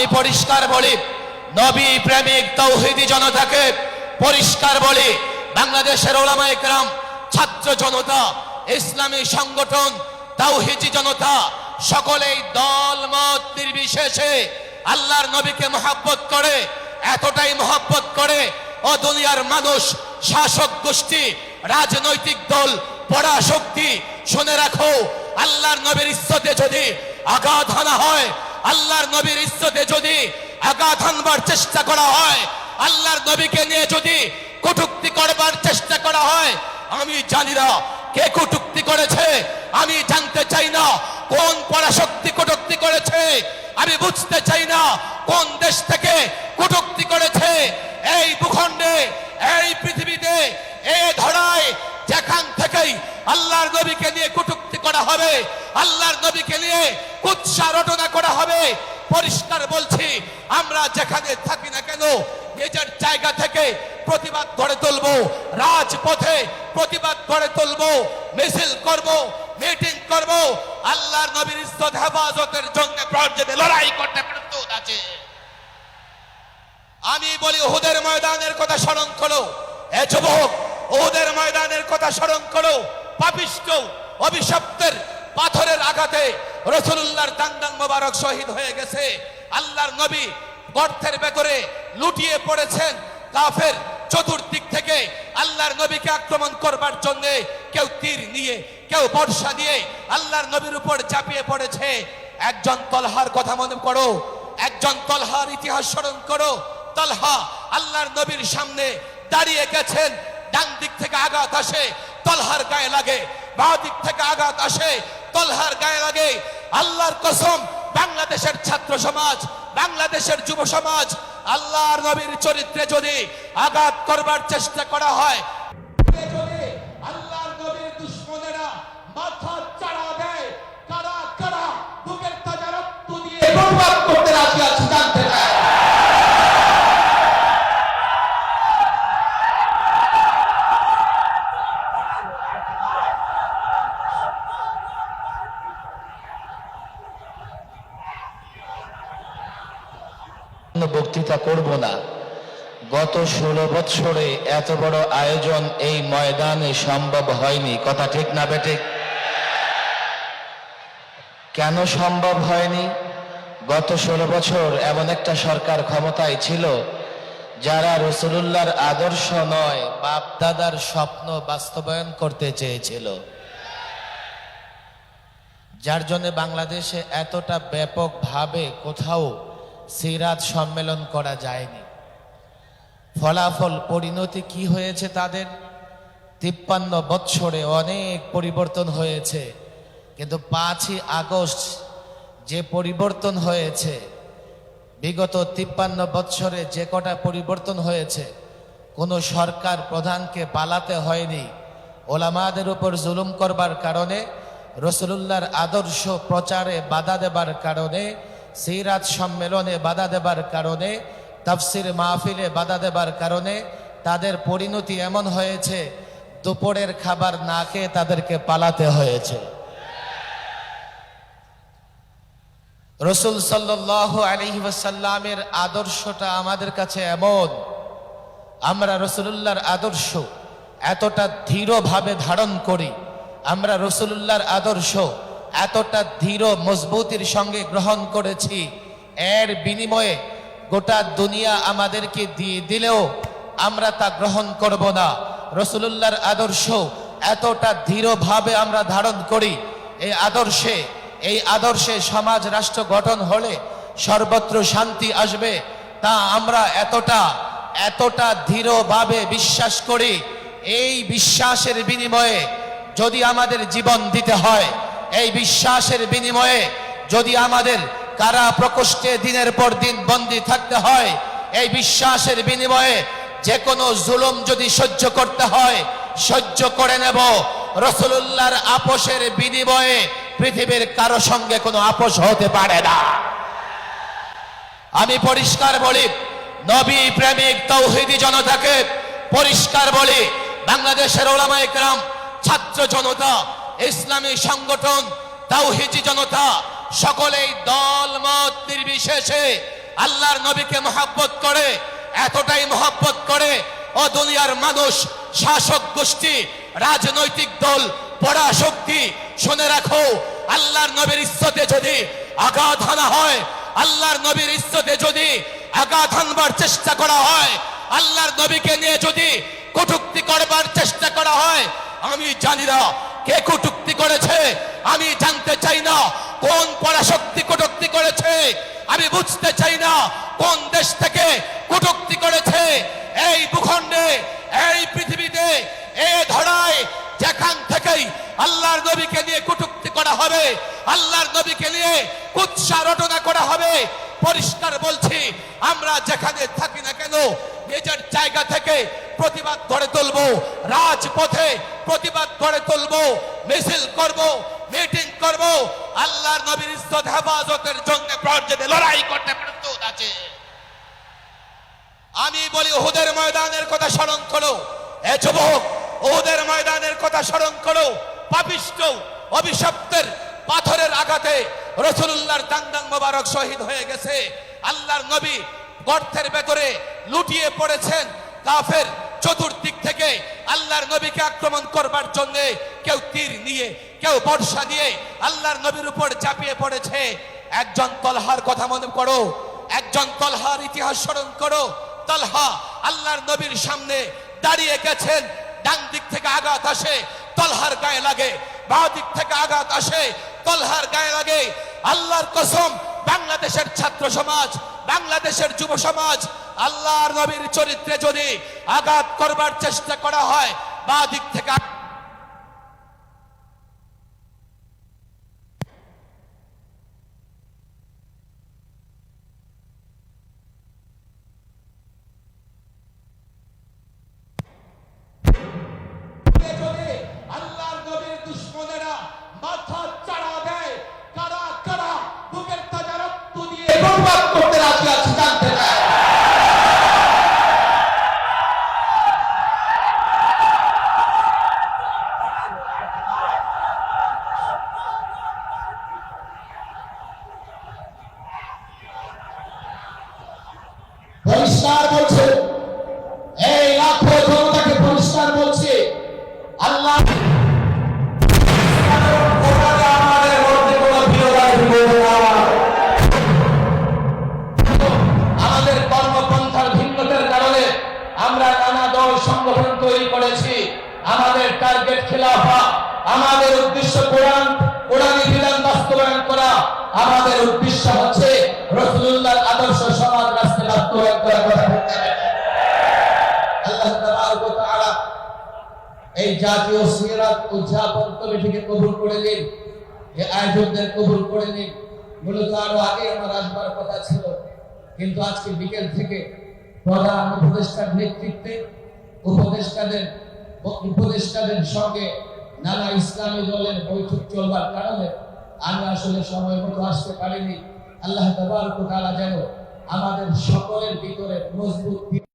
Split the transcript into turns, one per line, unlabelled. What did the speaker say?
আমি পরিষ্কার বলি, নবী প্রেমিক তৌহিদি জনতাকে পরিষ্কার বলি, বাংলাদেশের ওলামা একরাম, ছাত্র জনতা, ইসলামী সংগঠন তাওহিদি জনতা, সকলেই দল, মত নির্বিশেষে আল্লাহর নবীকে মহাব্বত করে, এতটাই মহাব্বত করে, ও দুনিয়ার মানুষ, শাসক গোষ্ঠী, রাজনৈতিক দল পড়া শক্তি শুনে রাখো, আল্লাহর নবীর ইজ্জতে যদি আঘাত হানা হয় আল্লাহর নবীর ইজ্জতে যদি আঘাত হানবার চেষ্টা করা হয়, আল্লাহর নবীকে নিয়ে যদি কটুক্তি করবার চেষ্টা করা হয়, আমি জানি না কে কটুক্তি করেছে, আমি জানতে চাই না কোন পরাশক্তি কটুক্তি করেছে, আমি বুঝতে চাই না কোন দেশ থেকে কটুক্তি করেছে, এই ভূখণ্ডে, এই পৃথিবীতে, এ ধরায় যেখান থেকেই আল্লাহর নবীকে নিয়ে কটুক্তি করা হবে আল্লাহর নবীকে নিয়ে কুৎসা রটনা করা হবে। পরিষ্কার বলছি, আমরা যেখানে থাকি না কেন, নিজের জায়গা থেকে প্রতিবাদ গড়ে তুলবো, রাজপথে প্রতিবাদ গড়ে তুলবো, মিছিল করব, মিটিং করব। আল্লাহর নবীর ইজ্জত, হেফাজতের জন্য প্রয়োজনে লড়াই করতে প্রস্তুত আছে। আমি বলি ওহুদের ময়দানের কথা স্মরণ করো। এ যুবক ওহুদের ময়দানের কথা স্মরণ করো। পাপিষ্ট, অভিশপ্তের পাথরের আঘাতে রসুল্লাহর দান্দান মোবারক শহীদ হয়ে গেছে। আল্লাহর নবী গর্তের ভেতরে লুটিয়ে পড়েছেন কাফের চতুর্দিক থেকে। আল্লাহর নবীকে আক্রমণ করবার জন্য কেউ তীর নিয়ে, কেউ বর্ষা দিয়ে আল্লাহর নবীর উপর চাপিয়ে পড়েছে। একজন তলহার কথা মনে করো, একজন তলহার ইতিহাস স্মরণ করো। তলহা আল্লাহর নবীর সামনে দাঁড়িয়ে গেছেন, ডান দিক থেকে আঘাত আসে, তলহার গায়ে লাগে, বাঁ দিক থেকে আঘাত আসে তলহার গায়ে লাগে। আল্লাহর কসম, বাংলাদেশের ছাত্র সমাজ, বাংলাদেশের যুব সমাজ, আল্লাহর নবীর চরিত্রে যদি আঘাত করবার চেষ্টা করা হয়
বক্তৃতা করব না। গত ষোলো বৎসরে এত বড় আয়োজন এই ময়দানে সম্ভব হয়নি। কথা ঠিক না বেটে কেন সম্ভব হয়নি? গত ষোলো বছর এমন একটা সরকার ক্ষমতায় ছিল, যারা রসুলুল্লাহর আদর্শ নয় বাপ দাদার স্বপ্ন বাস্তবায়ন করতে চেয়েছিল। যার জন্য বাংলাদেশে এতটা ব্যাপকভাবে কোথাও সিরাত সম্মেলন করা যায়নি। ফলাফল পরিণতি কি হয়েছে তাদের? তিপ্পান্ন বৎসরে অনেক পরিবর্তন হয়েছে, কিন্তু পাঁচই আগস্ট যে পরিবর্তন হয়েছে, বিগত তিপ্পান্ন বৎসরে যে কটা পরিবর্তন হয়েছে, কোনো সরকার প্রধানকে পালাতে হয়নি। ওলামাদের উপর জুলুম করবার কারণে, রসুলুল্লাহর আদর্শ প্রচারে বাধা দেবার কারণে সিরাত সম্মেলনে বাধা দেবার কারণে, তাফসির মাহফিলে বাধা দেবার কারণে তাদের পরিণতি এমন হয়েছে, দুপুরের খাবার না খেয়ে তাদেরকে পালাতে হয়েছে। রসুল সাল্লাহ আলহি ওয়াসাল্লামের আদর্শটা আমাদের কাছে এমন, আমরা রসুলুল্লাহর আদর্শ এতটা দৃঢ়ভাবে ধারণ করি, আমরা রসুলুল্লাহর আদর্শ এতটা ধীর মজবুতির সঙ্গে গ্রহণ করেছি। এর বিনিময়ে গোটা দুনিয়া আমাদেরকে দিয়ে দিলেও আমরা তা গ্রহণ করব না। রসুলুল্লাহর আদর্শ এতটা ধীরভাবে আমরা ধারণ করি। এই আদর্শে এই আদর্শে সমাজ রাষ্ট্র গঠন হলে সর্বত্র শান্তি আসবে। তা আমরা এতটা এতটা ধীরভাবে বিশ্বাস করি। এই বিশ্বাসের বিনিময়ে যদি আমাদের জীবন দিতে হয় এই বিশ্বাসের বিনিময়ে যদি আমাদের কারা প্রকোষ্ঠে দিনের পর দিন বন্দী থাকতে হয়, এই বিশ্বাসের বিনিময়ে যে কোনো জুলুম যদি সহ্য করতে হয়, সহ্য করে নেব। রসুল্লাহর আপোষের বিনিময়ে পৃথিবীর কারও সঙ্গে কোনো আপোষ হতে পারে না। আমি পরিষ্কার বলি, নবী প্রেমিক তৌহিদি জনতাকে পরিষ্কার বলি, বাংলাদেশের ওলামা একরাম ছাত্র জনতা ইসলামী সংগঠন তাওহিজি জনতা, সকলেই দল, মত নির্বিশেষে
আল্লাহর নবীকে মহাব্বত করে, এতটাই মহাব্বত করে, ও দুনিয়ার মানুষ, শাসক গোষ্ঠী, রাজনৈতিক দল পড়া শক্তি শুনে রাখো, আল্লাহর নবীর ইজ্জতে যদি আঘাত হানা হয়, আল্লাহর নবীর ইজ্জতে যদি আঘাত হানবার চেষ্টা করা হয়, আল্লাহর নবীকে নিয়ে যদি কটুক্তি করবার চেষ্টা করা হয়, আমি জানি না কে কটুক্তি করেছে? আমি জানতে চাই না কোন পরাশক্তি কটুক্তি করেছে। আমি বুঝতে চাই না কোন দেশ থেকে কটুক্তি করেছে। এই ভূখণ্ডে, এই পৃথিবীতে, এ ধরায় যেখান থেকেই আল্লাহর নবীকে নিয়ে কটুক্তি করা হবে, আল্লাহর নবীকে নিয়ে কুৎসা রটনা করা হবে। পরিষ্কার বলছি, আমরা যেখানে থাকি না কেন নিজের জায়গা থেকে প্রতিবাদ গড়ে তুলবো, রাজপথে প্রতিবাদ গড়ে তুলবো, মিছিল করব, মিটিং করব, আল্লাহর নবীর ইজ্জত, হেফাজতের জন্য প্রয়োজনে লড়াই করতে প্রস্তুত আছে। আমি বলি ওহুদের ময়দানের কথা স্মরণ করো, এ যুবক ওহুদের ময়দানের কথা স্মরণ করো, পাপিষ্ট, অভিশপ্তের পাথরের আঘাতে রসুল্লাহর দাঙ্গাং মোবারক শহীদ হয়ে গেছে। আল্লাহর নবী গর্তের ভেতরে লুটিয়ে পড়েছেন কাফের চতুর্দিক থেকে আল্লাহর নবীকে আক্রমণ করবার জন্য কেউ তীর নিয়ে, কেউ বর্ষা দিয়ে আল্লাহর নবীর উপর চাপিয়ে পড়েছে। একজন তলহার কথা মনে করো, একজন তলহার ইতিহাস স্মরণ করো। তলহা আল্লাহর নবীর সামনে দাঁড়িয়ে গেছেন, ডান দিক থেকে আঘাত আসে, তলহার গায়ে লাগে, বাঁ দিক থেকে আঘাত আসে, তলহার গায়ে লাগে। আল্লাহর কসম, বাংলাদেশের ছাত্র সমাজ, বাংলাদেশের যুব সমাজ আল্লাহর নবীর চরিত্রে যদি আঘাত করবার চেষ্টা করা হয় বা দিক থেকে যদি আল্লাহর নবীর দুশ্মনেরা মাথা চাড়া দেয় কারা কারা বুকের তাজা রক্ত দিয়ে বরবাদ করতে রাজি আছে জানতে চায় পরিষ্কার বলছে। এই লাখো জনতাকে পরিষ্কার বলছে। আল্লাহ আমাদের কর্মপন্থার কারণে আমরা নানা দল সংগঠন তৈরি করেছি। আমাদের আমাদের উদ্দেশ্য করা। আমাদের উদ্দেশ্য হচ্ছে তাআলা এই জাতীয় সিরাত উদযাপন কমিটিকে কবুল করে নিন এই আয়োজকদের কবুল করে নিন মূলত আরও আগে আমার আসবার কথা ছিল কিন্তু আজকে বিকেল থেকে প্রধান উপদেষ্টার নেতৃত্বে উপদেষ্টাদের উপদেষ্টাদের সঙ্গে নানা ইসলামী দলের বৈঠক চলবার কারণে আমি আসলে সময় মতো আসতে পারিনি আল্লাহ ওয়া যেন আমাদের সকলের ভিতরে মজবুত